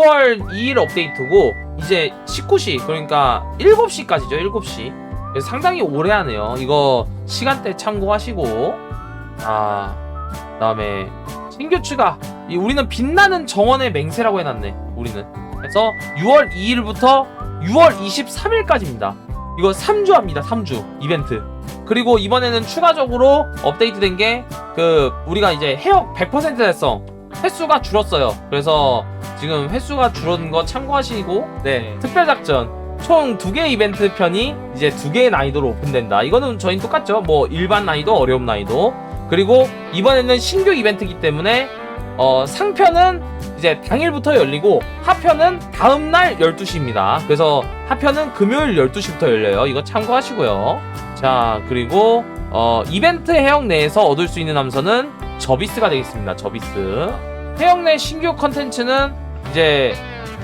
6월 2일 업데이트고 이제 19시 그러니까 7시까지죠 7시. 그래서 상당히 오래 하네요. 이거 시간대 참고하시고 아 그다음에 신규 추가. 이 우리는 빛나는 정원의 맹세라고 해놨네 우리는. 그래서 6월 2일부터 6월 23일까지입니다. 이거 3주 합니다 3주 이벤트. 그리고 이번에는 추가적으로 업데이트 된 게 그 우리가 이제 해역 100% 달성 횟수가 줄었어요. 그래서 지금 횟수가 줄은 거 참고하시고. 네 특별 작전. 총 두 개 이벤트 편이 이제 두 개의 난이도로 오픈된다. 이거는 저희는 똑같죠. 뭐 일반 난이도 어려움 난이도. 그리고 이번에는 신규 이벤트이기 때문에 어 상편은 이제 당일부터 열리고 하편은 다음날 12시입니다. 그래서 하편은 금요일 12시부터 열려요. 이거 참고하시고요. 자 그리고 어 이벤트 해역 내에서 얻을 수 있는 함선은 저비스가 되겠습니다. 저비스. 해역 내 신규 컨텐츠는 이제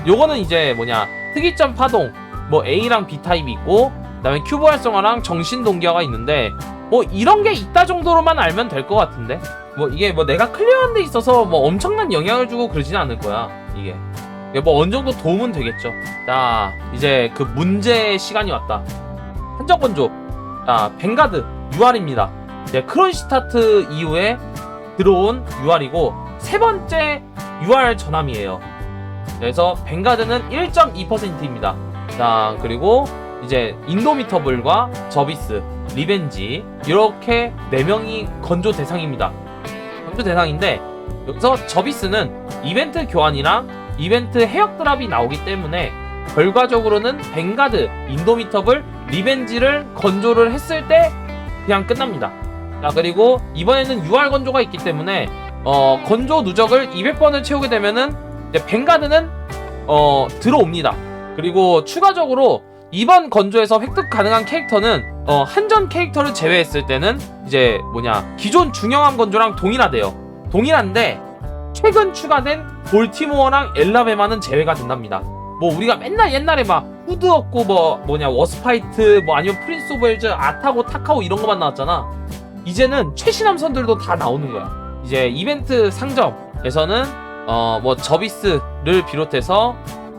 요거는 이제 뭐냐 특이점 파동 뭐 A랑 B 타입이 있고 그다음에 큐브 활성화랑 정신 동기화가 있는데 뭐 이런 게 있다 정도로만 알면 될 것 같은데? 뭐 이게 뭐 내가 클리어한 데 있어서 뭐 엄청난 영향을 주고 그러지는 않을 거야 이게. 뭐 어느 정도 도움은 되겠죠. 자 이제 그 문제 시간이 왔다. 한정 건조. 자 벵가드 UR입니다. 이제 크론시타트 이후에 들어온 UR이고 세 번째 UR 전함이에요 그래서 벵가드는 1.2%입니다 자 그리고 이제 인도미터블과 저비스 리벤지 이렇게 4명이 건조 대상입니다 건조 대상인데 여기서 저비스는 이벤트 교환이랑 이벤트 해역 드랍이 나오기 때문에 결과적으로는 벵가드, 인도미터블, 리벤지를 건조를 했을 때 그냥 끝납니다. 자 그리고 이번에는 UR 건조가 있기 때문에 어, 건조 누적을 200번을 채우게 되면은 이제 벵가드는 어, 들어옵니다. 그리고 추가적으로 이번 건조에서 획득 가능한 캐릭터는 어, 한전 캐릭터를 제외했을 때는 이제 뭐냐 기존 중형함 건조랑 동일하대요. 동일한데 최근 추가된 볼티모어랑 엘라베마는 제외가 된답니다. 뭐 우리가 맨날 옛날에 막 후드 없고 뭐 뭐냐 워스파이트 뭐 아니면 프린스 오브 헬즈 아타고 타카오 이런 거만 나왔잖아. 이제는 최신 함선들도 다 나오는 거야. 이제 이벤트 상점에서는 어 뭐 저비스를 비롯해서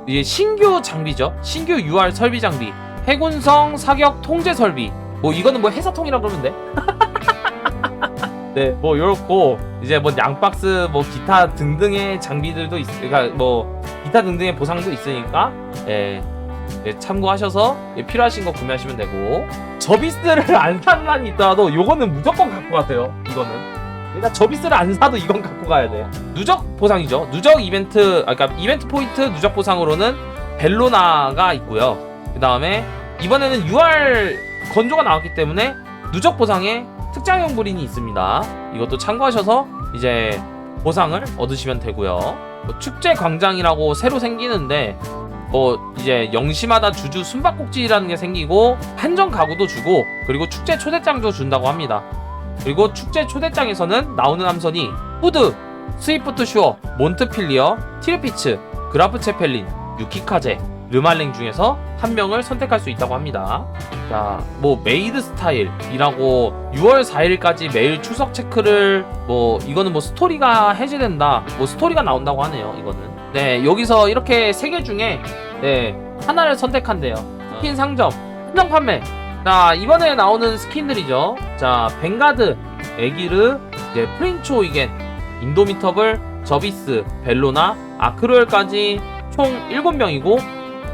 이제 신규 장비죠. 신규 UR 설비 장비, 해군성 사격 통제 설비. 뭐 이거는 뭐 해사통이라 그러면 돼. 네, 뭐 요렇고 이제 뭐 양박스 뭐 기타 등등의 장비들도 있, 그러니까 뭐 기타 등등의 보상도 있으니까 예. 예, 참고하셔서 예, 필요하신 거 구매하시면 되고 저비스를 안 한이 있더라도 요거는 무조건 갖고 가세요. 이거는. 그러니까 저비스를 안 사도 이건 갖고 가야 돼요. 누적 보상이죠. 누적 이벤트, 아, 그러니까 이벤트 포인트 누적 보상으로는 벨로나가 있고요. 그 다음에 이번에는 UR 건조가 나왔기 때문에 누적 보상에 특장형 불인이 있습니다. 이것도 참고하셔서 이제 보상을 얻으시면 되고요. 뭐 축제 광장이라고 새로 생기는데 뭐 이제 영시마다 주주 숨바꼭질이라는 게 생기고 한정 가구도 주고 그리고 축제 초대장도 준다고 합니다. 그리고 축제 초대장에서는 나오는 함선이 후드, 스위프트 슈어, 몬트필리어, 티르피츠, 그라프 체펠린, 유키카제, 르말랭 중에서 한 명을 선택할 수 있다고 합니다. 자, 뭐 메이드 스타일이라고 6월 4일까지 매일 추석 체크를 뭐 이거는 뭐 스토리가 해제된다. 뭐 스토리가 나온다고 하네요. 이거는. 네, 여기서 이렇게 세 개 중에 네, 하나를 선택한대요. 스킨 상점, 한정 판매. 자, 이번에 나오는 스킨들이죠. 자, 벵가드, 에기르, 이제 프린초 이겐, 인도미터블, 저비스, 벨로나, 아크로엘까지 총 7명이고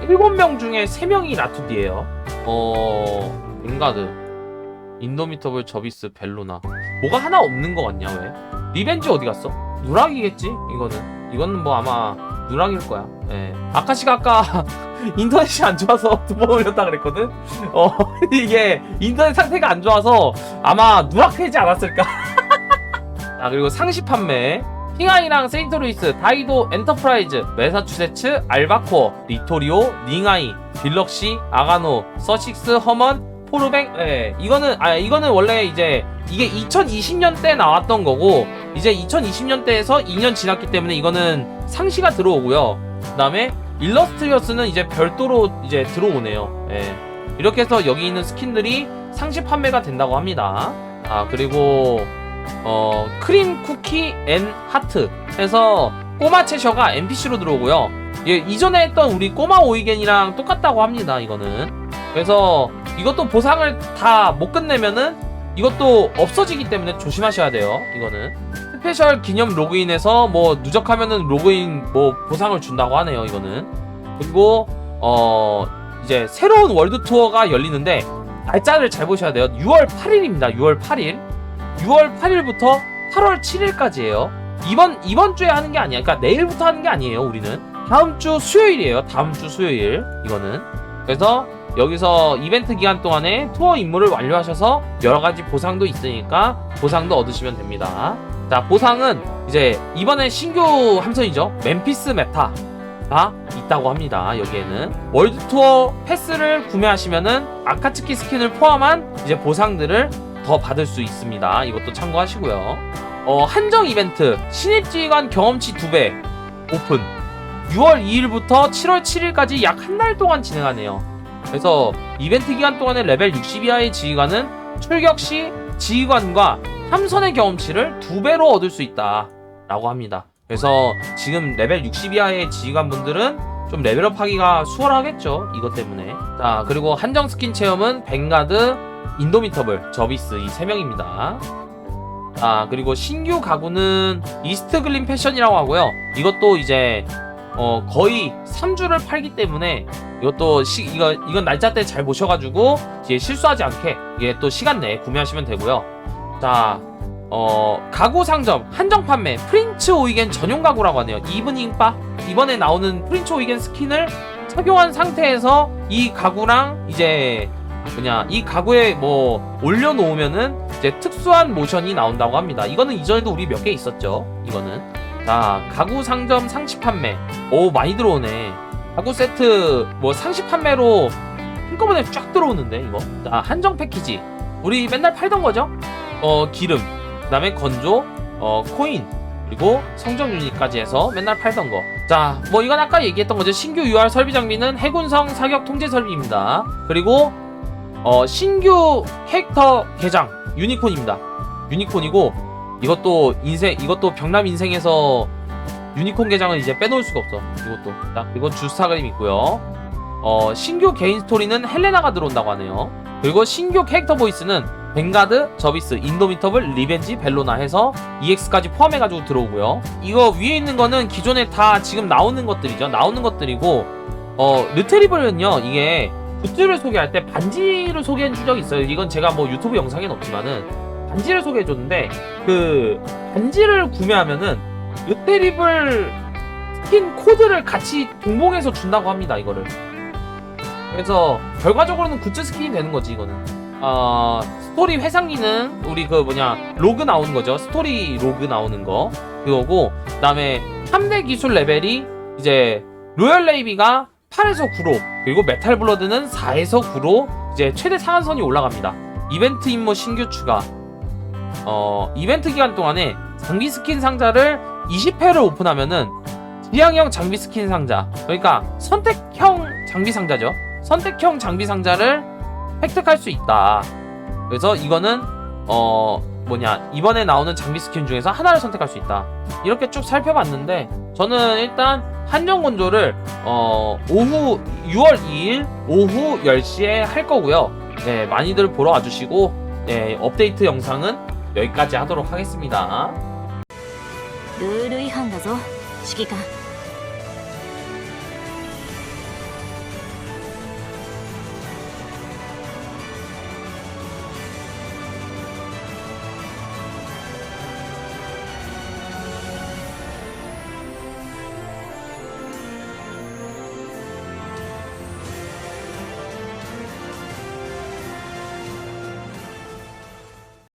7명 중에 3명이 라투디예요. 어, 벵가드, 인도미터블, 저비스, 벨로나. 뭐가 하나 없는 거 같냐 왜? 리벤지 어디 갔어? 누락이겠지? 이거는. 이거는 뭐 아마 누락일 거야. 예. 아카시가 아까 인터넷이 안 좋아서 두 번 올렸다 그랬거든. 어 이게 인터넷 상태가 안 좋아서 아마 누락되지 않았을까. 자 그리고 상시 판매. 킹아이랑 세인트루이스, 다이도 엔터프라이즈, 매사추세츠, 알바코어, 리토리오, 닝아이, 빌럭시, 아가노, 서식스, 허먼, 포르뱅, 예, 이거는, 아, 이거는 원래 이제, 이게 2020년 때 나왔던 거고, 이제 2020년 때에서 2년 지났기 때문에 이거는 상시가 들어오고요. 그 다음에, 일러스트리어스는 이제 별도로 이제 들어오네요. 예. 이렇게 해서 여기 있는 스킨들이 상시 판매가 된다고 합니다. 아, 그리고, 어, 크림 쿠키 앤 하트 해서 꼬마 채셔가 NPC로 들어오고요. 예, 이전에 했던 우리 꼬마 오이겐이랑 똑같다고 합니다. 이거는. 그래서 이것도 보상을 다 못 끝내면은 이것도 없어지기 때문에 조심하셔야 돼요. 이거는. 스페셜 기념 로그인에서 뭐 누적하면은 로그인 뭐 보상을 준다고 하네요. 이거는. 그리고 어 이제 새로운 월드 투어가 열리는데 날짜를 잘 보셔야 돼요. 6월 8일입니다. 6월 8일. 6월 8일부터 8월 7일까지예요. 이번 이번 주에 하는 게 아니야. 그러니까 내일부터 하는 게 아니에요. 우리는 다음 주 수요일이에요. 다음 주 수요일 이거는. 그래서 여기서 이벤트 기간 동안에 투어 임무를 완료하셔서 여러 가지 보상도 있으니까 보상도 얻으시면 됩니다. 자, 보상은 이제 이번에 신규 함선이죠. 멤피스 메타가 있다고 합니다. 여기에는 월드 투어 패스를 구매하시면은 아카츠키 스킨을 포함한 이제 보상들을 더 받을 수 있습니다. 이것도 참고하시고요. 어, 한정 이벤트 신입 지휘관 경험치 2배 오픈 6월 2일부터 7월 7일까지 약 한 달 동안 진행하네요. 그래서 이벤트 기간 동안에 레벨 60 이하의 지휘관은 출격 시 지휘관과 함선의 경험치를 두 배로 얻을 수 있다 라고 합니다. 그래서 지금 레벨 60 이하의 지휘관분들은 좀 레벨업 하기가 수월하겠죠. 이것 때문에. 자, 그리고 한정 스킨 체험은 뱅가드, 인도미터블, 저비스 이 세 명입니다. 아, 그리고 신규 가구는 이스트 글린 패션이라고 하고요. 이것도 이제 어, 거의 3주를 팔기 때문에 이것도 시, 이거 이건 날짜 때 잘 보셔가지고 이제 실수하지 않게 이게 또 시간 내에 구매하시면 되고요. 자, 어, 가구 상점 한정 판매 프린츠 오이겐 전용 가구라고 하네요. 이브닝바 이번에 나오는 프린츠 오이겐 스킨을 착용한 상태에서 이 가구랑 이제 뭐냐 이 가구에 뭐 올려놓으면은 이제 특수한 모션이 나온다고 합니다. 이거는 이전에도 우리 몇 개 있었죠. 이거는 자 가구 상점 상시 판매 오 많이 들어오네. 가구 세트 뭐 상시 판매로 한꺼번에 쫙 들어오는데 이거 자 한정 패키지 우리 맨날 팔던 거죠 어 기름 그 다음에 건조 어 코인 그리고 성적 유닛까지 해서 맨날 팔던 거 자 뭐 이건 아까 얘기했던 거죠 신규 UR 설비 장비는 해군성 사격 통제 설비입니다 그리고 어 신규 캐릭터 개장 유니콘입니다 유니콘이고 이것도 인생 이것도 병남 인생에서 유니콘 개장은 이제 빼놓을 수가 없어. 이것도. 자, 그리고 주스타 그림 있고요. 어, 신규 개인 스토리는 헬레나가 들어온다고 하네요. 그리고 신규 캐릭터 보이스는 벵가드, 저비스, 인도미터블, 리벤지, 벨로나 해서 EX까지 포함해가지고 들어오고요. 이거 위에 있는 거는 기존에 다 지금 나오는 것들이죠. 나오는 것들이고, 어, 르테리블은요, 이게 굿즈를 소개할 때 반지를 소개해 준 적이 있어요. 이건 제가 뭐 유튜브 영상엔 없지만은, 반지를 소개해 줬는데, 그, 반지를 구매하면은, 르테리블 스킨 코드를 같이 동봉해서 준다고 합니다 이거를 그래서 결과적으로는 굿즈 스킨이 되는 거지 이거는. 어, 스토리 회상기는 우리 그 뭐냐 로그 나오는 거죠. 스토리 로그 나오는 거. 그거고 그 다음에 3대 기술 레벨이 이제 로열 레이비가 8에서 9로 그리고 메탈 블러드는 4에서 9로 이제 최대 상한선이 올라갑니다. 이벤트 임무 신규 추가. 어 이벤트 기간 동안에 장비 스킨 상자를 20회를 오픈하면은 지향형 장비 스킨 상자 그러니까 선택형 장비 상자죠 선택형 장비 상자를 획득할 수 있다 그래서 이거는 어 뭐냐 이번에 나오는 장비 스킨 중에서 하나를 선택할 수 있다 이렇게 쭉 살펴봤는데 저는 일단 한정 건조를 어 오후 6월 2일 오후 10시에 할 거고요 네 많이들 보러 와주시고 네 업데이트 영상은 여기까지 하도록 하겠습니다 ルール違反だぞ指揮官